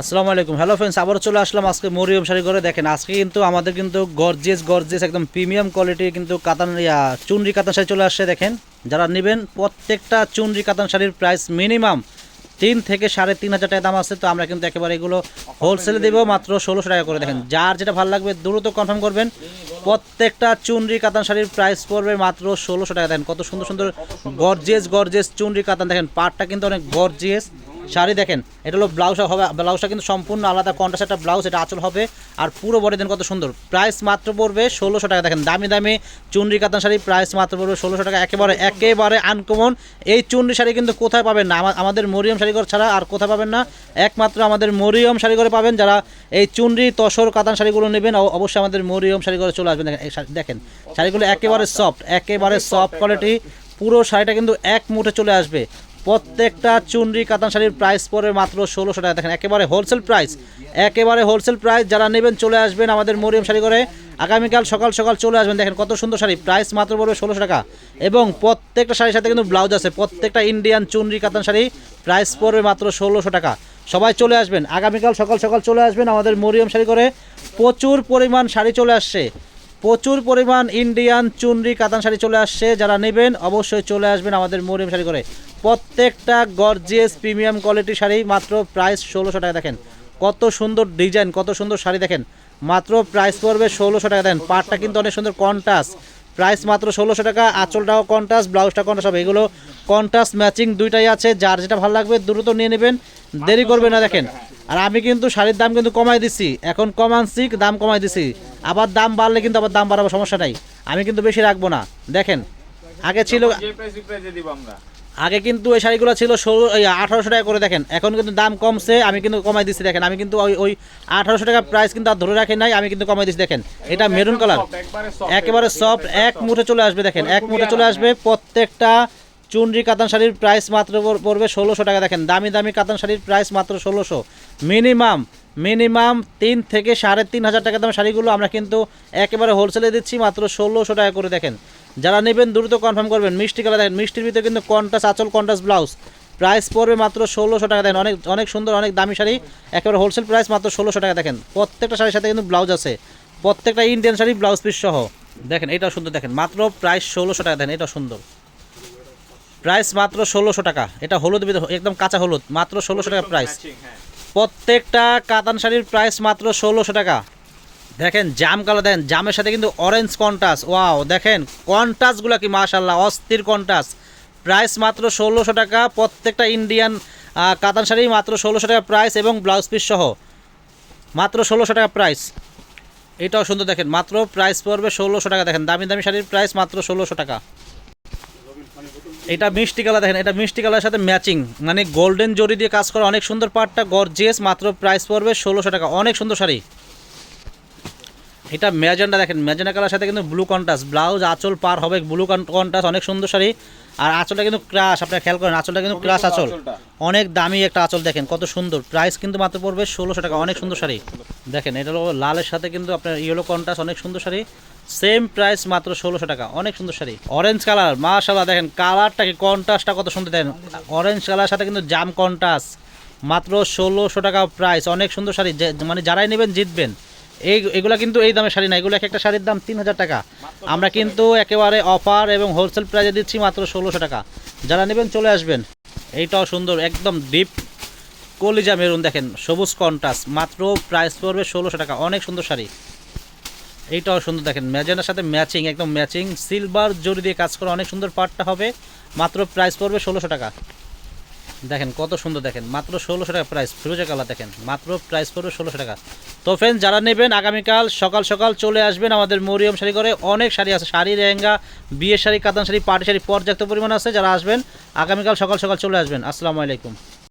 আসসালামু আলাইকুম। Hello friends আবারও চলে আসলাম আজকে মরিয়ম শাড়ি করে দেখেন, আজকে কিন্তু আমাদের কিন্তু গর্জেস গর্জেস একদম প্রিমিয়াম কোয়ালিটির কিন্তু কাতান চুনরি কাতান শাড়ি চলে আসছে, দেখেন। যারা নেবেন, প্রত্যেকটা চুনরি কাতান শাড়ির প্রাইস মিনিমাম তিন থেকে সাড়ে তিন হাজার টাকা দাম আছে। তো আমরা কিন্তু একেবারে এগুলো হোলসেলে দেবো মাত্র ষোলোশো টাকা করে। দেখেন, যার যেটা ভালো লাগবে দ্রুত কনফার্ম করবেন। প্রত্যেকটা চুনরি কাতান শাড়ির প্রাইস পড়বে মাত্র ষোলোশো টাকা। দেখেন, কত সুন্দর সুন্দর গর্জেস গর্জেস চুনরি কাতান। দেখেন পাটটা কিন্তু অনেক গর্জিয়াস শাড়ি দেখেন, এটা হলো ব্লাউজ হবে, ব্লাউজটা কিন্তু সম্পূর্ণ আলাদা কন্ট্রাস্ট একটা ব্লাউজ, এটা আঁচল হবে, আর পুরো বডি দেন কত সুন্দর। প্রাইস মাত্র পড়বে ষোলোশো টাকা, দেখেন দামি দামি চুনরি কাতান শাড়ি প্রাইস মাত্র পড়বে ষোলোশো টাকা, একেবারে একেবারে আনকমন এই চুনরি শাড়ি কিন্তু কোথায় পাবেন না? আমা- আমাদের মরিয়ম শাড়িঘর ছাড়া আর কোথায় পাবেন না? একমাত্র আমাদের মরিয়ম শাড়িঘরে পাবেন যারা এই চুনরি, তসর কাতান শাড়িগুলো নেবেন অবশ্যই আমাদের মরিয়ম শাড়িঘরে চলে আসবেন। দেখেন দেখেন, শাড়িগুলো একেবারে সফট একেবারে সফট কোয়ালিটি পুরো শাড়িটা কিন্তু এক মুঠে চলে আসবে। প্রত্যেকটা চুনরি কাতান শাড়ির প্রাইস পড়বে মাত্র ষোলোশো টাকা। দেখেন, একেবারে হোলসেল প্রাইস একেবারে হোলসেল প্রাইস যারা নেবেন, চলে আসবেন আমাদের মরিয়ম শাড়ি করে আগামীকাল সকাল সকাল চলে আসবেন। দেখেন, কত সুন্দর শাড়ি। প্রাইস মাত্র পড়বে ষোলোশো টাকা। এবং প্রত্যেকটা শাড়ির সাথে কিন্তু ব্লাউজ আছে। প্রত্যেকটা ইন্ডিয়ান চুনরি কাতান শাড়ি প্রাইস পড়বে মাত্র ষোলোশো টাকা। সবাই চলে আসবেন। আগামীকাল সকাল সকাল চলে আসবেন আমাদের মরিয়ম শাড়ি করে প্রচুর পরিমাণ শাড়ি চলে আসছে। প্রচুর পরিমাণ ইন্ডিয়ান চুনরি কাতান শাড়ি চলে আসছে, যারা নেবেন অবশ্যই চলে আসবেন আমাদের মরিয়ম শাড়ি করে প্রত্যেকটা গর্জিয়াস প্রিমিয়াম কোয়ালিটি শাড়ি, মাত্র প্রাইস ষোলোশো টাকা দেখেন। কত সুন্দর ডিজাইন কত সুন্দর শাড়ি দেখেন। মাত্র প্রাইস পড়বে ষোলোশো টাকা দেন পাটটা কিন্তু অনেক সুন্দর কন্টাস প্রাইস মাত্র ষোলোশো টাকা, আঁচলটাও কন্টাস ব্লাউজটা কন্টাস হবে। এগুলো কন্টাস ম্যাচিং দুইটাই আছে। যার যেটা ভালো লাগবে দ্রুত নিয়ে নেবেন। দেরি করবে না দেখেন। আর আমি কিন্তু শাড়ির দাম কিন্তু কমাই দিছি। এখন কমানছি দাম কমাই দিছি। আবার দাম বাড়লে কিন্তু আবার দাম বাড়াবো সমস্যা নাই। আমি কিন্তু বেশি রাখব না। দেখেন আগে ছিল আগে কিন্তু এই শাড়িগুলো ছিল ষোলো আঠারোশো টাকা করে দেখেন। এখন কিন্তু দাম কমছে আমি কিন্তু কমাই দিচ্ছি দেখেন। আমি কিন্তু ওই ওই আঠারোশো টাকা প্রাইস কিন্তু আর ধরে রাখি নাই আমি কিন্তু কমাই দিচ্ছি দেখেন। এটা মেরুন কালার একেবারে সফট এক মুঠে চলে আসবে দেখেন। এক মুঠে চলে আসবে প্রত্যেকটা চুনরি কাতান শাড়ির প্রাইস মাত্র পড়- পড়বে ষোলোশো টাকা। দেখেন, দামি দামি কাতান শাড়ির প্রাইস মাত্র ষোলোশো। মিনিমাম মিনিমাম তিন থেকে সাড়ে তিন হাজার টাকা দাম শাড়িগুলো আমরা কিন্তু একেবারে হোলসেলে দিচ্ছি মাত্র ষোলোশো টাকা করে। দেখেন, যারা নেবেন দ্রুত কনফার্ম করবেন। মিষ্টি কালার, দেখেন, মিষ্টির ভিতরে কিন্তু কন্টাস আচল কন্টাস ব্লাউজ প্রাইস পড়বে মাত্র ষোলোশো টাকা। দেখেন, অনেক অনেক সুন্দর, অনেক দামি শাড়ি। একেবারে হোলসেল প্রাইস মাত্র ষোলোশো টাকা। দেখেন, প্রত্যেকটা শাড়ির সাথে কিন্তু ব্লাউজ আছে। প্রত্যেকটা ইন্ডিয়ান শাড়ি ব্লাউজ পিস সহ। দেখেন এটা সুন্দর। দেখেন, মাত্র প্রাইস ষোলোশো টাকা। দেখেন এটা সুন্দর। প্রাইস মাত্র ষোলোশো টাকা। এটা হলুদ একদম কাঁচা হলুদ মাত্র ষোলোশো টাকা প্রাইস। হ্যাঁ। প্রত্যেকটা কাতান শাড়ির প্রাইস মাত্র ষোলোশো টাকা। দেখেন জাম কালো দেখেন জামের সাথে কিন্তু অরেঞ্জ কন্টাস ওয়াও দেখেন কন্টাসগুলো কি মাশাল্লাহ অস্থির কন্টাস প্রাইস মাত্র ষোলোশো টাকা প্রত্যেকটা ইন্ডিয়ান কাতান শাড়ি মাত্র ষোলোশো টাকা প্রাইস এবং ব্লাউজ পিস সহ। মাত্র ষোলোশো টাকা প্রাইস। এটাও সুন্দর দেখেন মাত্র প্রাইস পড়বে ষোলোশো টাকা। দেখেন দামি দামি শাড়ির প্রাইস মাত্র ষোলোশো টাকা। এটা মিষ্টি কালার দেখেন, এটা মিষ্টি কালারের সাথে ম্যাচিং। মানে গোল্ডেন জরি দিয়ে কাজ করা অনেক সুন্দর পাটটা গর্জিয়াস মাত্র প্রাইস পড়বে ষোলোশো টাকা। অনেক সুন্দর শাড়ি। এটা ম্যাজেন্ডা দেখেন, ম্যাজেন্ডা কালার সাথে কিন্তু ব্লু কন্টাস ব্লাউজ আঁচল পার হবে ব্লু কন্টাস অনেক সুন্দর শাড়ি। আর আঁচলটা কিন্তু ক্রাশ আপনারা খেয়াল করেন আঁচলটা কিন্তু ক্রাশ আঁচল। অনেক দামি একটা আঁচল দেখেন কত সুন্দর। প্রাইস কিন্তু মাত্র পড়বে ষোলোশো টাকা অনেক সুন্দর শাড়ি। দেখেন এটা হলো লালের সাথে কিন্তু আপনার ইয়েলো কন্টাস অনেক সুন্দর শাড়ি। সেম প্রাইস মাত্র ষোলোশো টাকা অনেক সুন্দর শাড়ি। অরেঞ্জ কালার মাশাল্লাহ দেখেন কালারটা কি কন্টাসটা কত সুন্দর দেখেন। অরেঞ্জ কালার সাথে কিন্তু জাম কন্টাস মাত্র ষোলোশো টাকা প্রাইস অনেক সুন্দর শাড়ি। যে- মানে যারাই নেবেন জিতবেন। এই এগুলা কিন্তু এই দামে শাড়ি না। এগুলো এক একটা শাড়ির দাম তিন হাজার টাকা। আমরা কিন্তু একেবারে অফার এবং হোলসেল প্রাইসে দিচ্ছি মাত্র ষোলোশো টাকা। যারা নেবেন চলে আসবেন। এইটাও সুন্দর, একদম ডিপ কলিজা মেরুন দেখেন, সবুজ কন্টাস মাত্র প্রাইস পড়বে ষোলোশো টাকা। অনেক সুন্দর শাড়ি। এইটাও সুন্দর দেখেন, ম্যাজেন্ডার সাথে ম্যাচিং একদম ম্যাচিং সিলভার জরি দিয়ে কাজ করা অনেক সুন্দর পার্টটা হবে, মাত্র প্রাইস পড়বে ষোলোশো টাকা। দেখেন কত সুন্দর দেখেন, মাত্র ষোলোশো টাকা প্রাইস ফিরোজা কালার দেখেন, মাত্র প্রাইস পড়বে ষোলোশো টাকা। তো ফ্রেন্ড যারা নেবেন আগামীকাল সকাল সকাল চলে আসবেন আমাদের মরিয়ম শাড়ি করে অনেক শাড়ি আছে, শাড়ি লেহেঙ্গা, বিয়ের শাড়ি, কাতান শাড়ি পাটি শাড়ি পর্যাপ্ত পরিমাণ আছে, যারা আসবেন, আগামীকাল সকাল সকাল চলে আসবেন। আসসালামু আলাইকুম।